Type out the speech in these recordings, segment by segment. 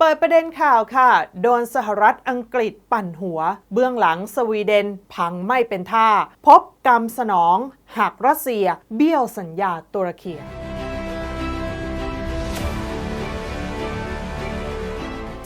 เปิดประเด็นข่าวค่ะ โดนสหรัฐอังกฤษปั่นหัว เบื้องหลังสวีเดนพังไม่เป็นท่า พบกรรมสนอง หากรัสเซียเบี้ยวสัญญาตุรเกีย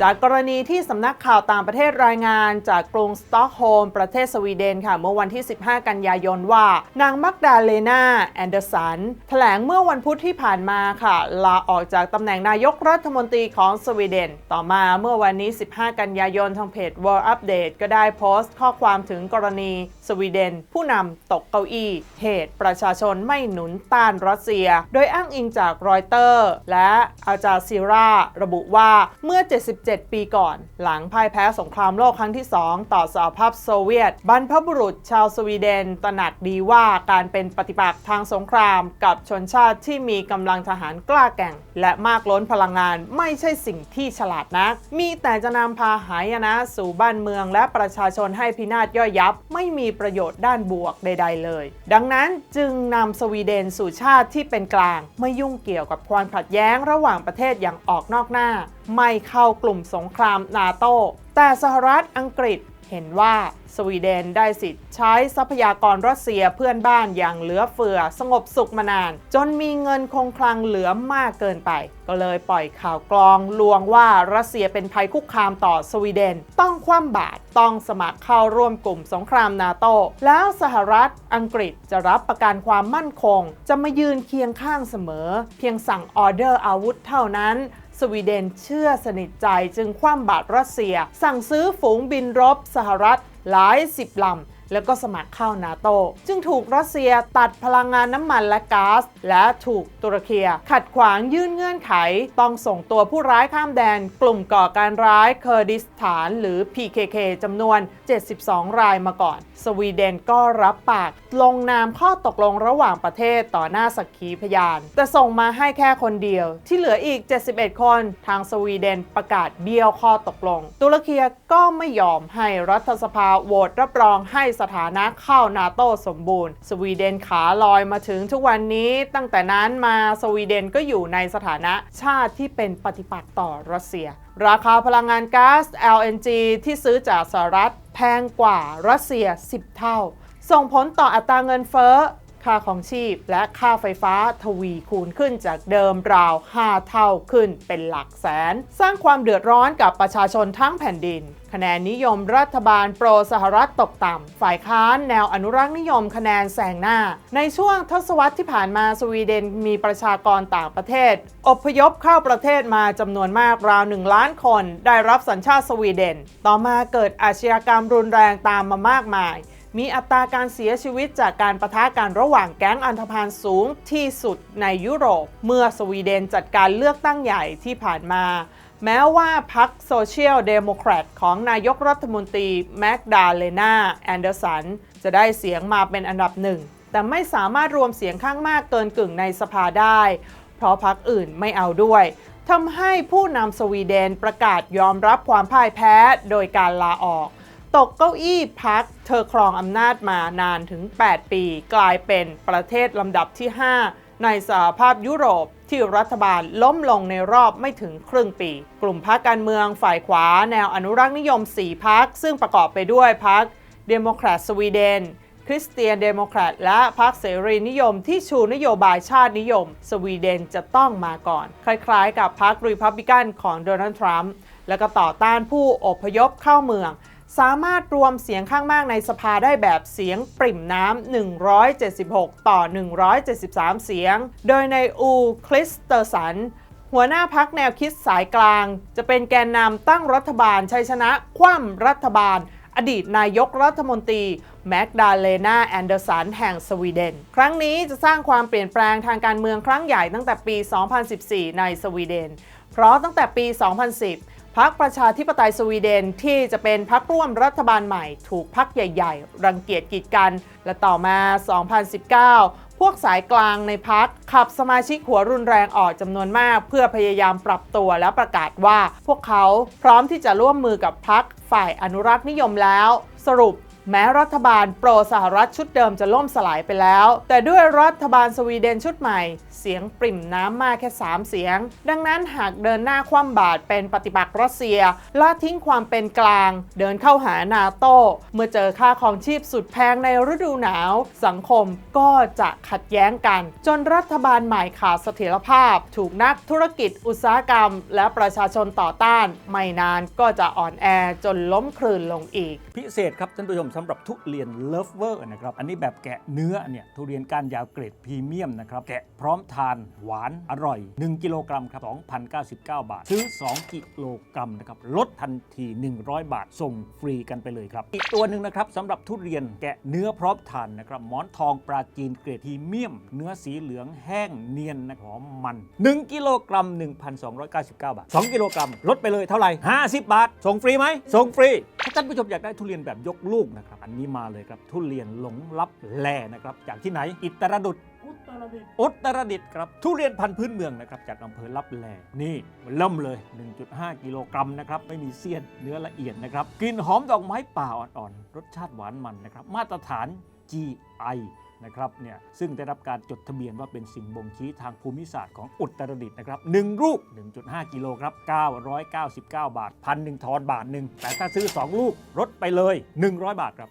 จากกรณีที่สำนักข่าวต่างประเทศรายงานจากกรุงสตอกโฮล์มประเทศสวีเดนค่ะ เมื่อวันที่ 15 กันยายนว่า นางมักดาเลนาแอนเดอร์สันแถลงเมื่อวันพุธที่ผ่านมาค่ะ ลาออกจากตำแหน่งนายกรัฐมนตรีของสวีเดน ต่อมาเมื่อวันนี้ 15 กันยายนทางเพจ World Update ก็ได้โพสต์ข้อความถึงกรณีสวีเดน ผู้นำตกเก้าอี้ เหตุประชาชนไม่หนุนต้านรัสเซีย โดยอ้างอิงจากรอยเตอร์ และอาจาซีราระบุว่าเมื่อ 77 7 ปีก่อน หลังพ่ายแพ้สงครามโลกครั้งที่ 2 ต่อสหภาพโซเวียต บรรพบุรุษชาวสวีเดนตระหนักดีว่าการเป็นปฏิปักษ์ทางสงครามกับชนชาติที่มีกำลังทหารกล้าแกร่ง และมากล้นพลังงานไม่ใช่สิ่งที่ฉลาดนัก มีแต่จะนำพาหายนะสู่บ้านเมือง และประชาชนให้พินาศย่อยยับ ไม่มีประโยชน์ด้านบวกใด ๆ เลย ดังนั้นจึงนำสวีเดนสู่ชาติที่เป็นกลาง ไม่ยุ่งเกี่ยวกับความขัดแย้งระหว่างประเทศอย่างออกนอกหน้า ไม่เข้ากลุ่มสงครามนาโต แต่สหรัฐอังกฤษเห็นว่าสวีเดนได้สิทธิ์ใช้ทรัพยากรรัสเซียเพื่อนบ้านอย่างเหลือเฟือสงบสุขมานาน จนมีเงินคงคลังเหลือมากเกินไป ก็เลยปล่อยข่าวกรองลวงว่ารัสเซียเป็นภัยคุกคามต่อสวีเดน ต้องคว่ำบาตรต้องสมัครเข้าร่วมกลุ่มสงครามนาโต แล้วสหรัฐอังกฤษจะรับประกันความมั่นคง จะมายืนเคียงข้างเสมอ เพียงสั่งออเดอร์อาวุธเท่านั้น สวีเดนเชื่อสนิทใจจึงคว่ำบาตรรัสเซีย สั่งซื้อฝูงบินรบสหรัฐหลายสิบลำ แล้วก็สมัครเข้านาโตจึงถูกรัสเซียตัดพลังงานน้ำมันและก๊าซและถูกตุรเกีย ขัดขวางยื่นเงื่อนไข ต้องส่งตัวผู้ร้ายข้ามแดน กลุ่มก่อการร้ายเคอร์ดิสถานหรือ PKK จำนวน 72 รายมาก่อน สวีเดนก็รับปาก ลงนามข้อตกลงระหว่างประเทศต่อหน้าสักขีพยาน แต่ส่งมาให้แค่คนเดียว ที่เหลืออีก 71 คน ทางสวีเดนประกาศเบี้ยวข้อตกลง ตุรเกียก็ไม่ยอมให้รัฐสภาโหวตรับรองให้สถานะเข้านาโตสมบูรณ์ สวีเดนขาลอยมาถึงทุกวันนี้ตั้งแต่นั้นมาสวีเดนก็อยู่ในสถานะชาติที่เป็นปฏิปักษ์ต่อรัสเซีย ราคาพลังงานก๊าซ LNG ที่ซื้อจากสหรัฐแพงกว่ารัสเซีย 10 เท่า ส่งผลต่ออัตราเงินเฟ้อ ค่าของชีพและค่าไฟฟ้าทวีคูณขึ้นจากเดิมราว 5 เท่าขึ้นเป็นหลักแสน สร้างความเดือดร้อนกับประชาชนทั้งแผ่นดิน คะแนนนิยมรัฐบาลโปรสหรัฐตกต่ำ ฝ่ายค้านแนวอนุรักษ์นิยมคะแนนแซงหน้า ในช่วงทศวรรษที่ผ่านมาสวีเดนมีประชากรต่างประเทศ อพยพเข้าประเทศมาจำนวนมากราว1ล้านคน ได้รับสัญชาติสวีเดน ต่อมาเกิดอาชญากรรมรุนแรงตามมามากมาย มีอัตราการเสียชีวิตจากการประทะกันระหว่างแก๊งอันธพาลสูงที่สุดในยุโรป เมื่อสวีเดนจัดการเลือกตั้งใหญ่ที่ผ่านมา แม้ว่าพรรคโซเชียลเดโมแครตของนายกรัฐมนตรีแมกดาเลนาแอนเดอร์สัน จะได้เสียงมาเป็นอันดับหนึ่ง แต่ไม่สามารถรวมเสียงข้างมากเกินกึ่งในสภาได้ เพราะพรรคอื่นไม่เอาด้วยทำให้ผู้นำสวีเดนประกาศยอมรับความพ่ายแพ้โดยการลาออก ตกเก้าอี้พักเธอครองอำนาจมานานถึง 8 ปี กลายเป็นประเทศลำดับที่ 5 ในสหภาพยุโรปที่รัฐบาลล้มลงในรอบไม่ถึงครึ่งปี กลุ่มพรรคการเมืองฝ่ายขวาแนวอนุรักษ์นิยม 4พรรคซึ่งประกอบไปด้วยพรรคเดโมแครตสวีเดนคริสเตียนเดโมแครตและพรรคเสรีนิยมที่ชูนโยบายชาตินิยม สวีเดนจะต้องมาก่อน คล้ายๆ กับพรรครีพับลิกันของโดนัลด์ทรัมป์และก็ต่อต้านผู้อพยพเข้าเมือง สามารถรวมเสียงข้างมากในสภาได้แบบเสียงปริ่มน้ำ 176 ต่อ 173 เสียง โดยในอูคลิสเตอร์สัน หัวหน้าพักแนวคิดสายกลาง จะเป็นแกนนำตั้งรัฐบาลชัยชนะ คว่ำรัฐบาล อดีตนายกรัฐมนตรีแมกดาเลนาแอนเดอร์สันแห่งสวีเดน ครั้งนี้จะสร้างความเปลี่ยนแปลงทางการเมืองครั้งใหญ่ตั้งแต่ปี 2014 ในสวีเดน เพราะตั้งแต่ปี 2010 พรรคประชาธิปไตยสวีเดนที่จะเป็นพรรคร่วมรัฐบาลใหม่ ถูกพรรคใหญ่ ๆ รังเกียจกีดกัน และต่อมา 2019 พวกสายกลางในพรรคขับสมาชิกหัวรุนแรงออกจำนวนมาก เพื่อพยายามปรับตัวและประกาศว่าพวกเขาพร้อมที่จะร่วมมือกับพรรคฝ่ายอนุรักษ์นิยมแล้ว สรุป แม้รัฐบาลโปรสหรัฐชุดเดิมจะล่มสลายไปแล้ว แต่ด้วยรัฐบาลสวีเดนชุดใหม่ เสียงปริ่มน้ำมากแค่ 3 เสียง ดังนั้นหากเดินหน้าคว่ำบาตรเป็นปฏิปักษ์รัสเซียละทิ้งความเป็นกลาง เดินเข้าหานาโตเมื่อเจอค่าของชีพสุดแพงในฤดูหนาว สังคมก็จะขัดแย้งกัน จนรัฐบาลใหม่ขาดเสถียรภาพ ถูกนักธุรกิจอุตสาหกรรม และประชาชนต่อต้าน ไม่นานก็จะอ่อนแอจนล้มคลืนลงอีก พิเศษครับท่านผู้ชมสำหรับทุเรียนเลิฟเวอร์นะครับ อันนี้แบบแกะเนื้อเนี่ยทุเรียนก้านยาวเกรดพรีเมียมนะครับ แกะพร้อมทานหวานอร่อย 1 กิโลกรัมครับ2,099 บาท ซื้อ 2 กิโลกรัมนะครับ ลดทันที 100 บาท ส่งฟรีกันไปเลยครับ อีกตัวหนึ่งนะครับสำหรับทุเรียนแกะเนื้อพร้อมทานนะครับหมอนทองปลาจีนเกรดพรีเมียม เนื้อสีเหลืองแห้งเนียนนะหอมมัน 1 กิโลกรัม 1,299 บาท 2 กิโลกรัม ลดไปเลยเท่าไหร่ 50 บาท ส่งฟรีไหมส่งฟรีถ้าท่านผู้ชมอยากได้ทุเรียนแบบยกลูกนะครับ อันนี้มาเลยครับ ทุเรียนหลงลับแลนะครับ จากที่ไหน อิตรดุษอุตรดิตถ์อุตรดิตถ์ครับ ทุเรียนพันธุ์พื้นเมืองนะครับจากอำเภอลับแลนี่มันเริ่มเลย 1.5 กิโลกรัมนะครับไม่มีเสี้ยนเนื้อละเอียดนะครับกลิ่นหอมดอกไม้ป่าอ่อนๆรสชาติหวานมันนะครับมาตรฐาน GI นะครับเนี่ยซึ่งได้รับการจดทะเบียนว่าเป็นสิ่งบ่งชี้ทางภูมิศาสตร์ของอุตรดิตถ์นะครับ1ลูก 1.5 กิโลครับ 999 บาทพันหนึ่งทอนบาทหนึ่งแต่ถ้าซื้อ 2 ลูกลดไปเลย 100 บาทครับ